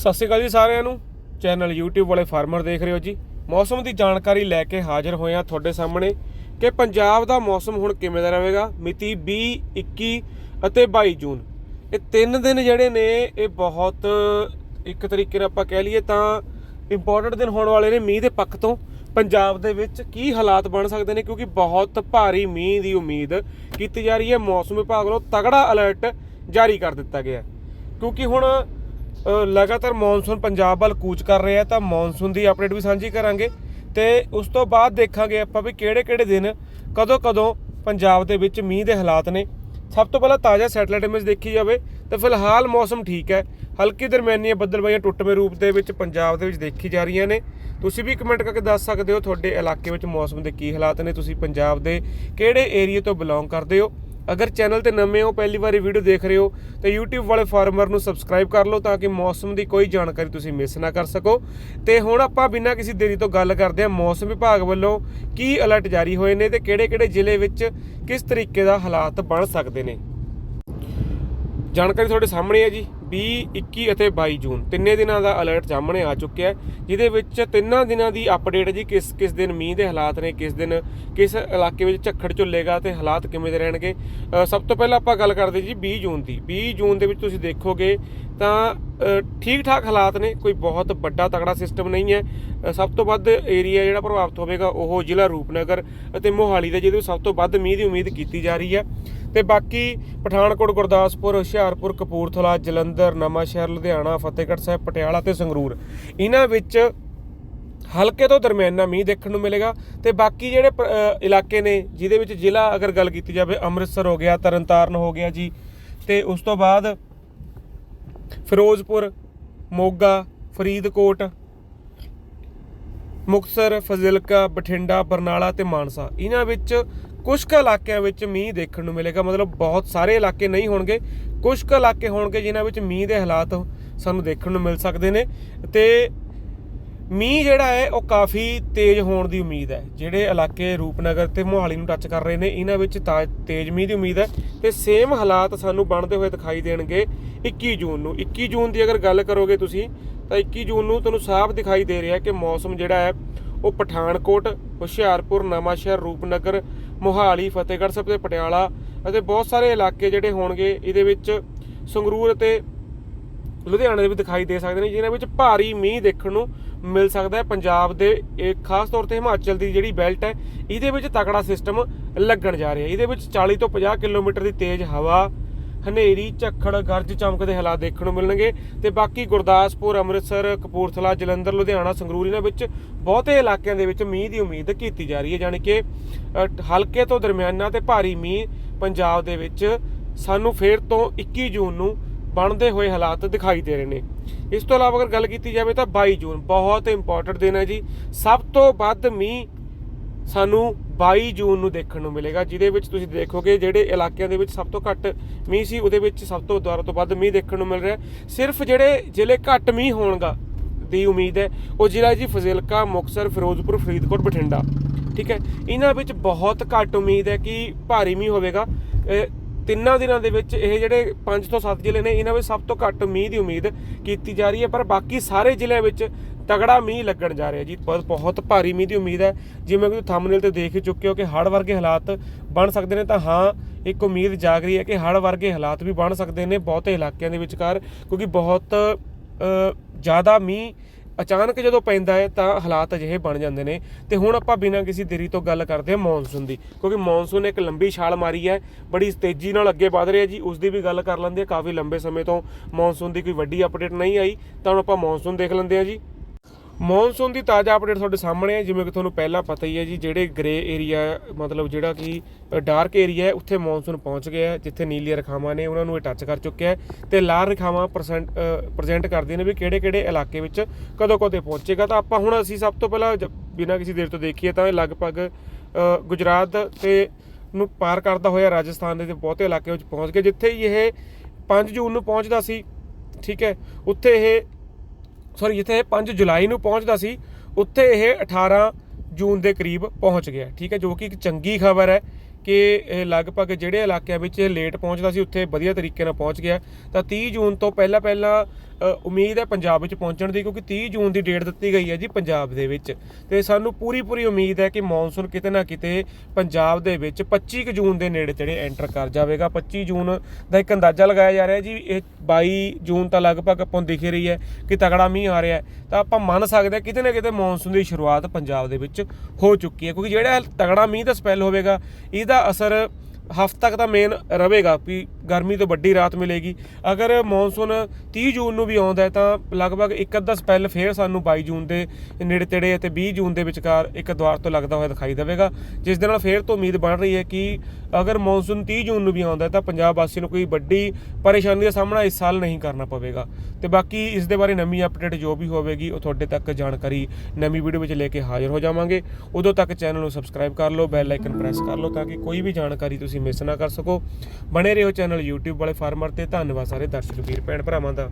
ਸਤਿ ਸ਼੍ਰੀ ਅਕਾਲ ਜੀ ਸਾਰਿਆਂ ਨੂੰ। ਚੈਨਲ YouTube ਵਾਲੇ ਫਾਰਮਰ ਦੇਖ ਰਹੇ ਹੋ ਜੀ। ਮੌਸਮ ਦੀ ਜਾਣਕਾਰੀ ਲੈ ਕੇ ਹਾਜ਼ਰ ਹੋਏ ਹਾਂ ਤੁਹਾਡੇ ਸਾਹਮਣੇ ਕਿ ਪੰਜਾਬ ਦਾ ਮੌਸਮ ਹੁਣ ਕਿਵੇਂ ਦਾ ਰਹੇਗਾ? ਮਿਤੀ 20 21 ਅਤੇ 22 ਜੂਨ। ਇਹ ਤਿੰਨ ਦਿਨ ਜਿਹੜੇ ਨੇ, ਇਹ ਬਹੁਤ ਇੱਕ ਤਰੀਕੇ ਨਾਲ ਆਪਾਂ ਕਹਿ ਲਈਏ ਤਾਂ ਇੰਪੋਰਟੈਂਟ ਦਿਨ ਹੋਣ ਵਾਲੇ ਨੇ ਮੀਂਹ ਦੇ ਪੱਖ ਤੋਂ। ਪੰਜਾਬ ਦੇ ਵਿੱਚ ਕੀ ਹਾਲਾਤ ਬਣ ਸਕਦੇ ਨੇ? ਕਿਉਂਕਿ ਬਹੁਤ ਭਾਰੀ ਮੀਂਹ ਦੀ ਉਮੀਦ ਕੀਤੀ ਜਾ ਰਹੀ ਹੈ। ਮੌਸਮ ਵਿਭਾਗ ਵੱਲੋਂ ਤਗੜਾ ਅਲਰਟ ਜਾਰੀ ਕਰ ਦਿੱਤਾ ਗਿਆ। ਕਿਉਂਕਿ ਹੁਣ ਲਗਾਤਾਰ ਮੌਨਸੂਨ ਪੰਜਾਬ ਵੱਲ ਕੂਚ ਕਰ ਰਿਹਾ ਹੈ, ਤਾਂ ਮੌਨਸੂਨ ਦੀ ਅਪਡੇਟ ਵੀ ਸਾਂਝੀ ਕਰਾਂਗੇ। ਤੇ ਉਸ ਤੋਂ ਬਾਅਦ ਦੇਖਾਂਗੇ ਆਪਾਂ ਵੀ ਕਿਹੜੇ ਕਿਹੜੇ ਦਿਨ ਕਦੋਂ ਕਦੋਂ ਪੰਜਾਬ ਦੇ ਵਿੱਚ ਮੀਂਹ ਦੇ ਹਾਲਾਤ ਨੇ। ਸਭ ਤੋਂ ਪਹਿਲਾਂ ਤਾਜ਼ਾ ਸੈਟਲਾਈਟ ਇਮੇਜ ਦੇਖੀ ਜਾਵੇ, ਤਾਂ ਫਿਲਹਾਲ ਮੌਸਮ ਠੀਕ ਹੈ। ਹਲਕੀ ਦਰਮਿਆਨੀ ਬੱਦਲਬਾਈਆਂ ਟੁੱਟਵੇਂ ਰੂਪ ਦੇ ਵਿੱਚ ਪੰਜਾਬ ਦੇ ਵਿੱਚ ਦੇਖੀ ਜਾ ਰਹੀਆਂ ਨੇ। ਤੁਸੀਂ ਵੀ ਕਮੈਂਟ ਕਰਕੇ ਦੱਸ ਸਕਦੇ ਹੋ ਤੁਹਾਡੇ ਇਲਾਕੇ ਵਿੱਚ ਮੌਸਮ ਦੇ ਕੀ ਹਾਲਾਤ ਨੇ, ਤੁਸੀਂ ਪੰਜਾਬ ਦੇ ਕਿਹੜੇ ਏਰੀਆ ਤੋਂ ਬਿਲੋਂਗ ਕਰਦੇ ਹੋ। ਅਗਰ ਚੈਨਲ ਤੇ ਨਵੇਂ ਹੋ, ਪਹਿਲੀ ਵਾਰੀ ਵੀਡੀਓ ਦੇਖ ਰਹੇ ਹੋ, ਤਾਂ YouTube ਵਾਲੇ ਫਾਰਮਰ ਨੂੰ ਸਬਸਕ੍ਰਾਈਬ ਕਰ ਲਓ ਤਾਂ ਕਿ ਮੌਸਮ ਦੀ ਕੋਈ ਜਾਣਕਾਰੀ ਤੁਸੀਂ ਮਿਸ ਨਾ ਕਰ ਸਕੋ। ਤੇ ਹੁਣ ਆਪਾਂ ਬਿਨਾਂ ਕਿਸੇ ਦੇਰੀ ਤੋਂ ਗੱਲ ਕਰਦੇ ਹਾਂ ਮੌਸਮ ਵਿਭਾਗ ਵੱਲੋਂ ਕੀ ਅਲਰਟ ਜਾਰੀ ਹੋਏ ਨੇ ਤੇ ਕਿਹੜੇ-ਕਿਹੜੇ ਜ਼ਿਲ੍ਹੇ ਵਿੱਚ ਕਿਸ ਤਰੀਕੇ ਦਾ ਹਾਲਾਤ ਬਣ ਸਕਦੇ ਨੇ। ਜਾਣਕਾਰੀ ਤੁਹਾਡੇ ਸਾਹਮਣੇ ਹੈ ਜੀ। 20 21 ਅਤੇ 22 ਜੂਨ। ਤਿੰਨੇ ਦਿਨਾਂ ਦਾ ਅਲਰਟ ਸਾਹਮਣੇ ਆ ਚੁੱਕਿਆ ਹੈ, ਜਿਹਦੇ ਵਿੱਚ ਤਿੰਨਾਂ ਦਿਨਾਂ ਦੀ ਅਪਡੇਟ ਜੀ, ਕਿਸ ਕਿਸ ਦਿਨ ਮੀਂਹ ਦੇ ਹਾਲਾਤ ਨੇ, ਕਿਸ ਦਿਨ ਕਿਸ ਇਲਾਕੇ ਵਿੱਚ ਝੱਖੜ ਝੁੱਲੇਗਾ ਤੇ ਹਾਲਾਤ ਕਿਵੇਂ ਦੇ ਰਹਿਣਗੇ। ਸਭ ਤੋਂ ਪਹਿਲਾਂ ਆਪਾਂ ਗੱਲ ਕਰਦੇ ਜੀ 20 ਜੂਨ ਦੀ। 20 ਜੂਨ ਦੇ ਵਿੱਚ ਤੁਸੀਂ ਦੇਖੋਗੇ ਤਾਂ ਠੀਕ ਠਾਕ ਹਾਲਾਤ ਨੇ, ਕੋਈ ਬਹੁਤ ਵੱਡਾ ਤਗੜਾ ਸਿਸਟਮ ਨਹੀਂ ਹੈ। ਸਭ ਤੋਂ ਵੱਧ ਏਰੀਆ ਜਿਹੜਾ ਪ੍ਰਭਾਵਿਤ ਹੋਵੇਗਾ ਉਹ ਜ਼ਿਲ੍ਹਾ ਰੂਪਨਗਰ ਅਤੇ ਮੋਹਾਲੀ ਦਾ, ਜਿਹਦੇ ਵਿੱਚ ਸਭ ਤੋਂ ਵੱਧ ਮੀਂਹ ਦੀ ਉਮੀਦ ਕੀਤੀ ਜਾ ਰਹੀ ਹੈ। ਤੇ ਬਾਕੀ ਪਠਾਨਕੋਟ, ਗੁਰਦਾਸਪੁਰ, ਹੁਸ਼ਿਆਰਪੁਰ, ਕਪੂਰਥਲਾ, ਜਲੰਧਰ, ਨਵਾਂਸ਼ਹਿਰ, ਲੁਧਿਆਣਾ, ਫਤਿਹਗੜ੍ਹ ਸਾਹਿਬ, ਪਟਿਆਲਾ ਤੇ ਸੰਗਰੂਰ। ਇਹਨਾਂ ਵਿੱਚ ਹਲਕੇ ਤੋਂ ਦਰਮਿਆਨਾ ਮੀਂਹ ਦੇਖਣ ਨੂੰ ਮਿਲੇਗਾ ਤੇ ਬਾਕੀ ਜਿਹੜੇ ਪ- ਇਲਾਕੇ ਨੇ, ਜਿਹਦੇ ਵਿੱਚ ਜ਼ਿਲ੍ਹਾ ਅਗਰ ਗੱਲ ਕੀਤੀ ਜਾਵੇ, ਅੰਮ੍ਰਿਤਸਰ ਹੋ ਗਿਆ, ਤਰਨਤਾਰਨ ਹੋ ਗਿਆ ਜੀ, ਤੇ ਉਸ ਤੋਂ ਬਾਅਦ ਫਿਰੋਜ਼ਪੁਰ, ਮੋਗਾ, ਫਰੀਦਕੋਟ, ਮੁਕਤਸਰ, ਫਜ਼ਿਲਕਾ, ਬਠਿੰਡਾ, ਬਰਨਾਲਾ ਤੇ ਮਾਨਸਾ। ਇਹਨਾਂ ਵਿੱਚ ਕੁਝ ਕੁ ਇਲਾਕਿਆਂ ਵਿੱਚ ਮੀਂਹ ਦੇਖਣ ਨੂੰ ਮਿਲੇਗਾ। ਮਤਲਬ ਬਹੁਤ ਸਾਰੇ ਇਲਾਕੇ ਨਹੀਂ ਹੋਣਗੇ। ਕੁਝ ਕੁ ਇਲਾਕੇ ਹੋਣਗੇ ਜਿਨ੍ਹਾਂ ਵਿੱਚ ਮੀਂਹ ਦੇ ਹਾਲਾਤ ਸਾਨੂੰ ਦੇਖਣ ਨੂੰ ਮਿਲ ਸਕਦੇ ਨੇ। ਤੇ ਮੀਂਹ ਜਿਹੜਾ ਹੈ, ਉਹ ਕਾਫੀ ਤੇਜ਼ ਹੋਣ ਦੀ ਉਮੀਦ ਹੈ। ਜਿਹੜੇ ਇਲਾਕੇ ਰੂਪਨਗਰ ਤੇ ਮੋਹਾਲੀ ਨੂੰ ਟੱਚ ਕਰ ਰਹੇ ਨੇ, ਇਹਨਾਂ ਵਿੱਚ ਤਾ- ਤੇਜ਼ ਮੀਂਹ ਦੀ ਉਮੀਦ ਹੈ। ਤੇ ਸੇਮ ਹਾਲਾਤ ਸਾਨੂੰ ਬਣਦੇ ਹੋਏ ਦਿਖਾਈ ਦੇਣਗੇ 21 ਜੂਨ ਨੂੰ। 21 ਜੂਨ ਦੀ ਅਗਰ ਗੱਲ ਕਰੋਗੇ ਤੁਸੀਂ, ਤਾਂ 21 ਜੂਨ ਨੂੰ ਤੁਹਾਨੂੰ ਸਾਫ਼ ਦਿਖਾਈ ਦੇ ਰਿਹਾ ਕਿ ਮੌਸਮ ਜਿਹੜਾ ਹੈ, ਉਹ ਪਠਾਨਕੋਟ, ਹੁਸ਼ਿਆਰਪੁਰ, ਨਵਾਂਸ਼ਹਿਰ, ਰੂਪਨਗਰ ਮੋਹਾਲੀ, ਫਤਿਹਗੜ੍ਹ ਸਾਹਿਬ ਤੇ ਪਟਿਆਲਾ ਅਤੇ ਬਹੁਤ ਸਾਰੇ ਇਲਾਕੇ ਜਿਹੜੇ ਹੋਣਗੇ, ਇਹਦੇ ਵਿੱਚ ਸੰਗਰੂਰ ਅਤੇ ਲੁਧਿਆਣੇ ਦੇ ਵੀ ਦਿਖਾਈ ਦੇ ਸਕਦੇ ਨੇ, ਜਿਨ੍ਹਾਂ ਵਿੱਚ ਭਾਰੀ ਮੀਂਹ ਦੇਖਣ ਨੂੰ ਮਿਲ ਸਕਦਾ ਹੈ। ਪੰਜਾਬ ਦੇ ਇਹ ਖਾਸ ਤੌਰ ਤੇ ਹਿਮਾਚਲ ਦੀ ਜਿਹੜੀ ਬੈਲਟ ਹੈ, ਇਹਦੇ ਵਿੱਚ ਤਕੜਾ ਸਿਸਟਮ ਲੱਗਣ ਜਾ ਰਿਹਾ ਇਹਦੇ ਵਿੱਚ 40 ਤੋਂ 50 ਕਿਲੋਮੀਟਰ ਦੀ ਤੇਜ਼ ਹਵਾ ਹਨੇਰੀ, ਝੱਖੜ, ਗਰਜ ਚਮਕ ਦੇ ਹਾਲਾਤ ਦੇਖਣ ਨੂੰ ਮਿਲਣਗੇ ਤੇ ਬਾਕੀ ਗੁਰਦਾਸਪੁਰ, ਅੰਮ੍ਰਿਤਸਰ, ਕਪੂਰਥਲਾ, ਜਲੰਧਰ, ਲੁਧਿਆਣਾ, ਸੰਗਰੂਰ ਇਹਨਾਂ ਵਿੱਚ ਬਹੁਤੇ ਇਲਾਕਿਆਂ ਦੇ ਵਿੱਚ ਮੀਂਹ ਦੀ ਉਮੀਦ ਕੀਤੀ ਜਾ ਰਹੀ ਹੈ ਯਾਨੀ ਕਿ ਹਲਕੇ ਤੋਂ ਦਰਮਿਆਨਾ ਤੇ ਭਾਰੀ ਮੀਂਹ ਪੰਜਾਬ ਦੇ ਵਿੱਚ ਸਾਨੂੰ ਫੇਰ ਤੋਂ 21 ਜੂਨ ਨੂੰ ਬਣਦੇ ਹੋਏ ਹਾਲਾਤ ਦਿਖਾਈ ਦੇ ਰਹੇ ਨੇ। ਇਸ ਤੋਂ ਇਲਾਵਾ ਅਗਰ ਗੱਲ ਕੀਤੀ ਜਾਵੇ ਤਾਂ 22 ਜੂਨ ਬਹੁਤ ਇੰਪੋਰਟੈਂਟ ਦਿਨ ਹੈ ਜੀ। ਸਭ ਤੋਂ ਵੱਧ ਮੀਂਹ ਸਾਨੂੰ 22 ਜੂਨ ਨੂੰ ਦੇਖਣ ਨੂੰ ਮਿਲੇਗਾ, ਜਿਹਦੇ ਵਿੱਚ ਤੁਸੀਂ ਦੇਖੋਗੇ ਜਿਹੜੇ ਇਲਾਕਿਆਂ ਦੇ ਵਿੱਚ ਸਭ ਤੋਂ ਘੱਟ ਮੀਂਹ ਸੀ, ਉਹਦੇ ਵਿੱਚ ਸਭ ਤੋਂ ਦੁਆਰਾ ਤੋਂ ਵੱਧ ਮੀਂਹ ਦੇਖਣ ਨੂੰ ਮਿਲ ਰਿਹਾ। ਸਿਰਫ ਜਿਹੜੇ ਜ਼ਿਲ੍ਹੇ ਘੱਟ ਮੀਂਹ ਹੋਣਗਾ ਦੀ ਉਮੀਦ ਹੈ, ਉਹ ਜ਼ਿਲ੍ਹਾ ਜੀ ਫਜ਼ਿਲਕਾ, ਮੁਕਤਸਰ, ਫਿਰੋਜ਼ਪੁਰ, ਫਰੀਦਕੋਟ, ਬਠਿੰਡਾ। ਠੀਕ ਹੈ? ਇਹਨਾਂ ਵਿੱਚ ਬਹੁਤ ਘੱਟ ਉਮੀਦ ਹੈ ਕਿ ਭਾਰੀ ਮੀਂਹ ਹੋਵੇਗਾ। ਇਹ ਤਿੰਨਾਂ ਦਿਨਾਂ ਦੇ ਵਿੱਚ ਇਹ ਜਿਹੜੇ 5 ਤੋਂ 7 ਜ਼ਿਲ੍ਹੇ ਨੇ, ਇਹਨਾਂ ਵਿੱਚ ਸਭ ਤੋਂ ਘੱਟ ਮੀਂਹ ਦੀ ਉਮੀਦ ਕੀਤੀ ਜਾ ਰਹੀ ਹੈ, ਪਰ ਬਾਕੀ ਸਾਰੇ ਜ਼ਿਲ੍ਹਿਆਂ ਵਿੱਚ ਤਗੜਾ ਮੀਂਹ ਲੱਗਣ ਜਾ ਰਿਹਾ ਜੀ। ਬਹੁਤ ਬਹੁਤ ਭਾਰੀ ਮੀਂਹ ਦੀ ਉਮੀਦ ਹੈ। ਜਿਵੇਂ ਕਿ ਤੁਸੀਂ ਥੰਬਨੇਲ ਤੇ ਦੇਖ ਹੀ ਚੁੱਕੇ ਹੋ ਕਿ ਹੜ੍ਹ ਵਰਗੇ ਹਾਲਾਤ ਬਣ ਸਕਦੇ ਨੇ, ਤਾਂ ਹਾਂ, ਇੱਕ ਉਮੀਦ ਜਾਗ ਰਹੀ ਹੈ ਕਿ ਹੜ੍ਹ ਵਰਗੇ ਹਾਲਾਤ ਵੀ ਬਣ ਸਕਦੇ ਨੇ ਬਹੁਤੇ ਇਲਾਕਿਆਂ ਦੇ ਵਿਚਕਾਰ, ਕਿਉਂਕਿ ਬਹੁਤ ਜ਼ਿਆਦਾ ਮੀਂਹ ਅਚਾਨਕ ਜਦੋਂ ਪੈਂਦਾ ਹੈ, ਤਾਂ ਹਾਲਾਤ ਅਜਿਹੇ ਬਣ ਜਾਂਦੇ ਨੇ। ਤੇ ਹੁਣ ਆਪਾਂ ਬਿਨਾਂ ਕਿਸੇ ਦੇਰੀ ਤੋਂ ਗੱਲ ਕਰਦੇ ਹਾਂ ਮੌਨਸੂਨ ਦੀ, ਕਿਉਂਕਿ ਮੌਨਸੂਨ ਇੱਕ ਲੰਬੀ ਛਾਲ ਮਾਰੀ ਹੈ, ਬੜੀ ਤੇਜ਼ੀ ਨਾਲ ਅੱਗੇ ਵਧ ਰਿਹਾ ਜੀ। ਉਸ ਦੀ ਵੀ ਗੱਲ ਕਰ ਲੈਂਦੇ ਹਾਂ, ਕਾਫੀ ਲੰਬੇ ਸਮੇਂ ਤੋਂ ਮੌਨਸੂਨ ਦੀ ਕੋਈ ਵੱਡੀ ਅਪਡੇਟ ਨਹੀਂ ਆਈ। ਤਾਂ ਹੁਣ ਆਪਾਂ ਮੌਨਸੂਨ ਦੇਖ ਲੈਂਦੇ ਹਾਂ ਜੀ। ਮੌਨਸੂਨ ਦੀ ਤਾਜ਼ਾ ਅਪਡੇਟ ਤੁਹਾਡੇ ਸਾਹਮਣੇ ਹੈ, ਜਿਵੇਂ ਕਿ ਤੁਹਾਨੂੰ ਪਹਿਲਾਂ ਪਤਾ ਹੀ ਹੈ ਜੀ, ਜਿਹੜੇ ਗ੍ਰੇ ਏਰੀਆ ਮਤਲਬ ਜਿਹੜਾ ਕਿ ਡਾਰਕ ਏਰੀਆ ਹੈ, ਉੱਥੇ ਮੌਨਸੂਨ ਪਹੁੰਚ ਗਿਆ ਜਿੱਥੇ ਨੀਲੀਆਂ ਰੇਖਾਵਾਂ ਨੇ, ਉਹਨਾਂ ਨੂੰ ਇਹ ਟੱਚ ਕਰ ਚੁੱਕਿਆ ਹੈ ਤੇ ਲਾਲ ਰੇਖਾਵਾਂ ਪਰਸੈਂਟ ਪ੍ਰੈਜ਼ੈਂਟ ਕਰਦੀਆਂ ਨੇ ਵੀ ਕਿਹੜੇ-ਕਿਹੜੇ ਇਲਾਕੇ ਵਿੱਚ ਕਦੋਂ ਕਦੋਂ ਪਹੁੰਚੇਗਾ। ਤਾਂ ਆਪਾਂ ਹੁਣ ਅਸੀਂ ਸਭ ਤੋਂ ਪਹਿਲਾਂ ਜ- ਬਿਨਾਂ ਕਿਸੇ ਦੇਰ ਤੋਂ ਦੇਖੀਏ ਤਾਂ ਇਹ ਲਗਭਗ ਗੁਜਰਾਤ ਤੇ ਨੂੰ ਪਾਰ ਕਰਦਾ ਹੋਇਆ ਰਾਜਸਥਾਨ ਦੇ ਬਹੁਤੇ ਇਲਾਕੇ ਵਿੱਚ ਪਹੁੰਚ ਗਿਆ, ਜਿੱਥੇ ਇਹ 5 ਜੂਨ ਨੂੰ ਪਹੁੰਚਦਾ ਸੀ, ਠੀਕ ਹੈ, ਉੱਥੇ ਇਹ ਸੌਰੀ, ਜਿੱਥੇ ਇਹ 5 ਜੁਲਾਈ ਨੂੰ ਪਹੁੰਚਦਾ ਸੀ, ਉੱਥੇ ਇਹ 18 ਜੂਨ ਦੇ ਕਰੀਬ ਪਹੁੰਚ ਗਿਆ। ਠੀਕ ਹੈ, ਜੋ ਕਿ ਇੱਕ ਚੰਗੀ ਖਬਰ ਹੈ ਕਿ ਇਹ ਲਗਭਗ ਜਿਹੜੇ ਇਲਾਕਿਆਂ ਵਿੱਚ ਇਹ ਲੇਟ ਪਹੁੰਚਦਾ ਸੀ, ਉੱਥੇ ਵਧੀਆ ਤਰੀਕੇ ਨਾਲ ਪਹੁੰਚ ਗਿਆ। ਤਾਂ 30 ਜੂਨ ਤੋਂ ਪਹਿਲਾਂ ਪਹਿਲਾਂ ਉਮੀਦ ਹੈ ਪੰਜਾਬ ਵਿੱਚ ਪਹੁੰਚਣ ਦੀ, ਕਿਉਂਕਿ 30 ਜੂਨ ਦੀ ਡੇਟ ਦਿੱਤੀ ਗਈ ਹੈ ਜੀ ਪੰਜਾਬ ਦੇ ਵਿੱਚ। ਤੇ ਸਾਨੂੰ ਪੂਰੀ ਪੂਰੀ ਉਮੀਦ ਹੈ ਕਿ ਮੌਨਸੂਨ ਕਿਤੇ ਨਾ ਕਿਤੇ ਪੰਜਾਬ ਦੇ ਵਿੱਚ 25 ਕੁ ਜੂਨ ਦੇ ਨੇੜੇ ਤੇੜੇ ਐਂਟਰ ਕਰ ਜਾਵੇਗਾ। 25 ਜੂਨ ਦਾ ਇੱਕ ਅੰਦਾਜ਼ਾ ਲਗਾਇਆ ਜਾ ਰਿਹਾ ਜੀ, ਇਹ 22 ਜੂਨ ਤਾਂ ਲਗਭਗ ਆਪਾਂ ਨੂੰ ਦਿਖ ਰਹੀ ਹੈ ਕਿ ਤਗੜਾ ਮੀਂਹ ਆ ਰਿਹਾ ਹੈ। ਤਾਂ ਆਪਾਂ ਮੰਨ ਸਕਦੇ ਹਾਂ ਕਿਤੇ ਨਾ ਕਿਤੇ ਮੌਨਸੂਨ ਦੀ ਸ਼ੁਰੂਆਤ ਪੰਜਾਬ ਦੇ ਵਿੱਚ ਹੋ ਚੁੱਕੀ ਹੈ, ਕਿਉਂਕਿ ਜਿਹੜਾ ਤਗੜਾ ਮੀਂਹ ਦਾ ਸਪੈਲ ਹੋਵੇਗਾ, ਇਹਦਾ ਅਸਰ ਹਫ਼ਤਾ ਤੱਕ ਤਾਂ ਮੇਨ ਰਹੇਗਾ ਵੀ ਗਰਮੀ ਤੋਂ ਵੱਡੀ ਰਾਤ ਮਿਲੇਗੀ। ਅਗਰ ਮੌਨਸੂਨ 30 ਜੂਨ ਨੂੰ ਵੀ ਆਉਂਦਾ ਹੈ, ਤਾਂ ਲਗਭਗ ਇੱਕ ਅੱਧਾ ਸਪੈਲ ਫੇਰ ਸਾਨੂੰ 22 ਜੂਨ ਦੇ ਨੇੜੇ ਤੇੜੇ ਅਤੇ 20 ਜੂਨ ਦੇ ਵਿਚਕਾਰ ਇੱਕ ਦੁਆਰ ਤੋਂ ਲੱਗਦਾ ਹੋਇਆ ਦਿਖਾਈ ਦੇਵੇਗਾ, ਜਿਸ ਦੇ ਨਾਲ ਫੇਰ ਤੋਂ ਉਮੀਦ ਬਣ ਰਹੀ ਹੈ ਕਿ ਅਗਰ ਮੌਨਸੂਨ 30 ਜੂਨ ਨੂੰ ਵੀ ਆਉਂਦਾ ਹੈ, ਤਾਂ ਪੰਜਾਬ ਵਾਸੀ ਨੂੰ ਕੋਈ ਵੱਡੀ ਪਰੇਸ਼ਾਨੀ ਦਾ ਸਾਹਮਣਾ ਇਸ ਸਾਲ ਨਹੀਂ ਕਰਨਾ ਪਵੇਗਾ। ਤੇ ਬਾਕੀ ਇਸ ਦੇ ਬਾਰੇ ਨਵੀਂ ਅਪਡੇਟ ਜੋ ਵੀ ਹੋਵੇਗੀ, ਉਹ ਤੁਹਾਡੇ ਤੱਕ ਜਾਣਕਾਰੀ ਨਵੀਂ ਵੀਡੀਓ ਵਿੱਚ ਲੈ ਕੇ ਹਾਜ਼ਰ ਹੋ ਜਾਵਾਂਗੇ। ਉਦੋਂ ਤੱਕ ਚੈਨਲ ਨੂੰ ਸਬਸਕ੍ਰਾਈਬ ਕਰ ਲਓ, ਬੈਲ ਆਈਕਨ ਪ੍ਰੈਸ ਕਰ ਲਓ, ਤਾਂ ਕਿ ਕੋਈ ਵੀ ਜਾਣਕਾਰੀ ਤੁਸੀਂ ਮਿਸ ਨਾ ਕਰ ਸਕੋ। ਬਣੇ ਰਹੋ ਚੈਨਲ YouTube ਵਾਲੇ ਫਾਰਮਰ ਤੇ ਧੰਨਵਾਦ ਸਾਰੇ ਦਰਸ਼ਕ ਵੀਰ ਭੈਣ ਭਰਾਵਾਂ ਦਾ।